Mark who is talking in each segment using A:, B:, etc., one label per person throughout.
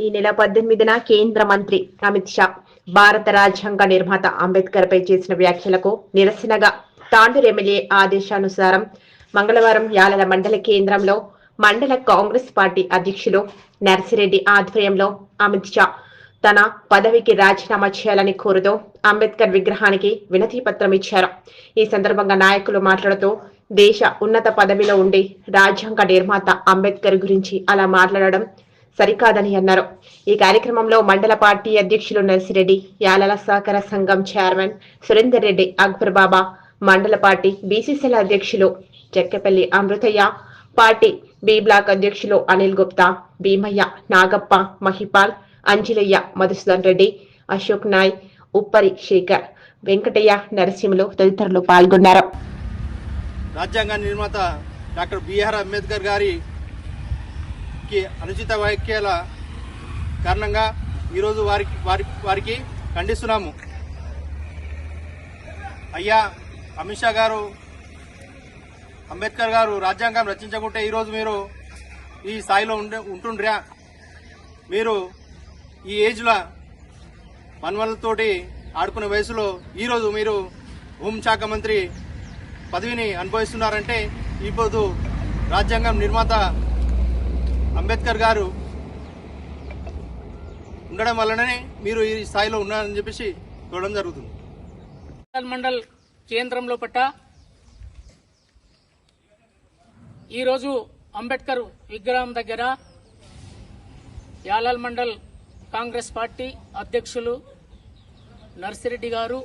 A: ఈ నెల పద్దెనిమిదిన కేంద్ర మంత్రి అమిత్ షా భారత రాజ్యాంగ నిర్మాత అంబేద్కర్ పై చేసిన వ్యాఖ్యలకు నిరసనగా తాండూరు ఎమ్మెల్యే ఆదేశానుసారం మంగళవారం యాలల మండల కేంద్రంలో మండల కాంగ్రెస్ పార్టీ అధ్యక్షులు నర్సిరెడ్డి ఆధ్వర్యంలో అమిత్ షా తన పదవికి రాజీనామా చేయాలని కోరుతూ అంబేద్కర్ విగ్రహానికి వినతి పత్రం ఇచ్చారు. ఈ సందర్భంగా నాయకులు మాట్లాడుతూ దేశ ఉన్నత పదవిలో ఉండి రాజ్యాంగ నిర్మాత అంబేద్కర్ గురించి అలా మాట్లాడడం సరికాదని అన్నారు. ఈ కార్యక్రమంలో మండల పార్టీ అధ్యక్షులు నర్సిరెడ్డి యాలల సహకార సంఘం చైర్మన్ సురేందర్ రెడ్డి అక్బర్ బాబా మండల పార్టీ బీసీసీల అధ్యక్షులు Chekkapalli Amrutayya party B block అధ్యక్షులు అనిల్ గుప్తా భీమయ్య నాగప్ప మహిపాల్ అంజలయ్య మధుసూదన్ రెడ్డి అశోక్ నాయ్ ఉప్పరి శేఖర్ వెంకటయ్య నరసింహులు తదితరులు పాల్గొన్నారు.
B: రాజ్యాంగ నిర్మాత డాక్టర్ బిఆర్ అంబేద్కర్ గారి వారికి అనుచిత వ్యాఖ్యల కారణంగా ఈరోజు వారికి వారి వారికి ఖండిస్తున్నాము. అయ్యా అమిత్ షా గారు అంబేద్కర్ గారు రాజ్యాంగం రచించకుంటే ఈరోజు మీరు ఈ స్థాయిలో ఉండే ఉంటుండ్రా? మీరు ఈ ఏజ్లో మన్వలతోటి ఆడుకునే వయసులో ఈరోజు మీరు హోంశాఖ మంత్రి పదవిని అనుభవిస్తున్నారంటే ఇప్పుడు రాజ్యాంగం నిర్మాత అంబేద్కర్ గారు ఉండడం వల్లనే మీరు ఈ స్థాయిలో ఉన్నారని చెప్పేసి చూడడం జరుగుతుంది.
C: యాలాల్ మండల్ కేంద్రంలో పట్ట ఈరోజు అంబేద్కర్ విగ్రహం దగ్గర యాలాల్ మండల్ కాంగ్రెస్ పార్టీ అధ్యక్షులు నర్సిరెడ్డి గారు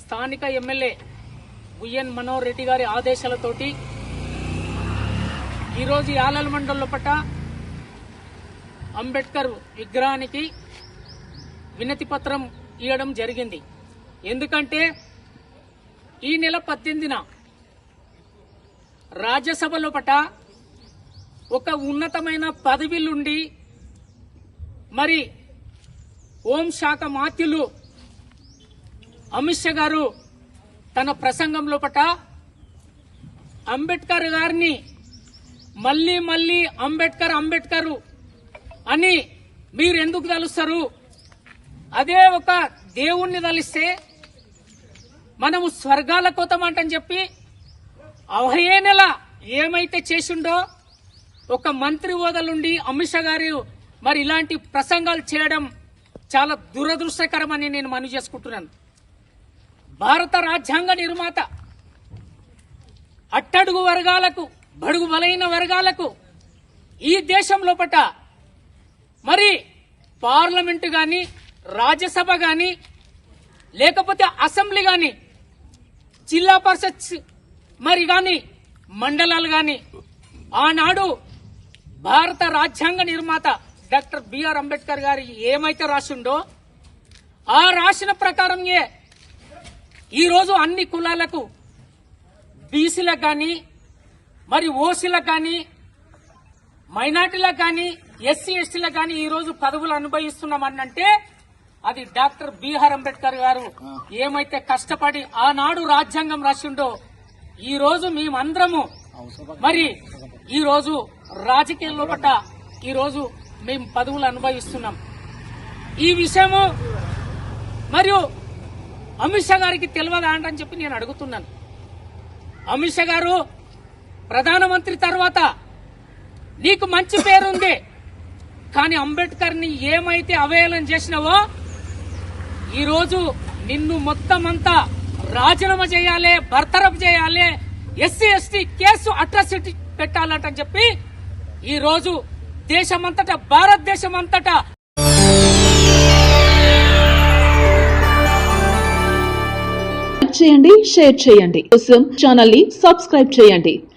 C: స్థానిక ఎమ్మెల్యే గుయ్యన్ మనోహర్ రెడ్డి గారి ఆదేశాలతోటి ఈరోజు యాలల మండల్లో పట్ట అంబేద్కర్ విగ్రహానికి వినతి పత్రం ఇవ్వడం జరిగింది. ఎందుకంటే ఈ నెల పద్దెనిమిదిన రాజ్యసభలో పట ఒక ఉన్నతమైన పదవిలుండి మరి హోం శాఖ మాత్యులు అమిత్ షా గారు తన ప్రసంగంలో పట అంబేద్కర్ గారిని మళ్ళీ మళ్ళీ అంబేద్కర్ అంబేద్కర్ అని మీరు ఎందుకు తలుస్తారు? అదే ఒక దేవుణ్ణి తలిస్తే మనము స్వర్గాల కోతమంటని చెప్పి అవహేనెల ఏమైతే చేసిండో ఒక మంత్రి హోదాలుండి అమిత్ షా గారు మరి ఇలాంటి ప్రసంగాలు చేయడం చాలా దురదృష్టకరమని నేను మనవి చేసుకుంటున్నాను. భారత రాజ్యాంగ నిర్మాత అట్టడుగు వర్గాలకు బడుగు బలైన వర్గాలకు ఈ దేశం లోపట మరి పార్లమెంటు గాని రాజ్యసభ గాని లేకపోతే అసెంబ్లీ గాని జిల్లా పరిషత్ మరి గాని మండలాలు గాని ఆనాడు భారత రాజ్యాంగ నిర్మాత డాక్టర్ బిఆర్ అంబేద్కర్ గారు ఏమైతే రాసిండో ఆ రాసిన ప్రకారంగా ఈరోజు అన్ని కులాలకు బీసీలకు కానీ మరి ఓసీలకు కానీ మైనార్టీలకు కానీ ఎస్సీ ఎస్టీలకు కానీ ఈ రోజు పదవులు అనుభవిస్తున్నామనంటే అది డాక్టర్ బిఆర్ అంబేద్కర్ గారు ఏమైతే కష్టపడి ఆనాడు రాజ్యాంగం రాసిండో ఈ రోజు మేమందరము మరి ఈ రోజు రాజకీయ లోపట ఈ రోజు మేము పదవులు అనుభవిస్తున్నాం. ఈ విషయము మరియు అమిత్ షా గారికి తెలియదా అంటని చెప్పి నేను అడుగుతున్నాను. అమిత్ షా గారు ప్రధానమంత్రి తర్వాత నీకు మంచి పేరుంది. కానీ అంబేద్కర్ని ఏమైతే అవహేళన చేసినావో ఈరోజు నిన్ను మొత్తం అంతా రాజీనామా చేయాలి బర్తరఫ్ చేయాలి ఎస్సీ ఎస్టీ కేసు అట్రాసిటీ పెట్టాలంటని చెప్పి ఈరోజు దేశమంతటా భారతదేశం అంతటా
D: చేయండి షేర్ చేయండి. కోసం ఛానల్ని సబ్స్క్రైబ్ చేయండి.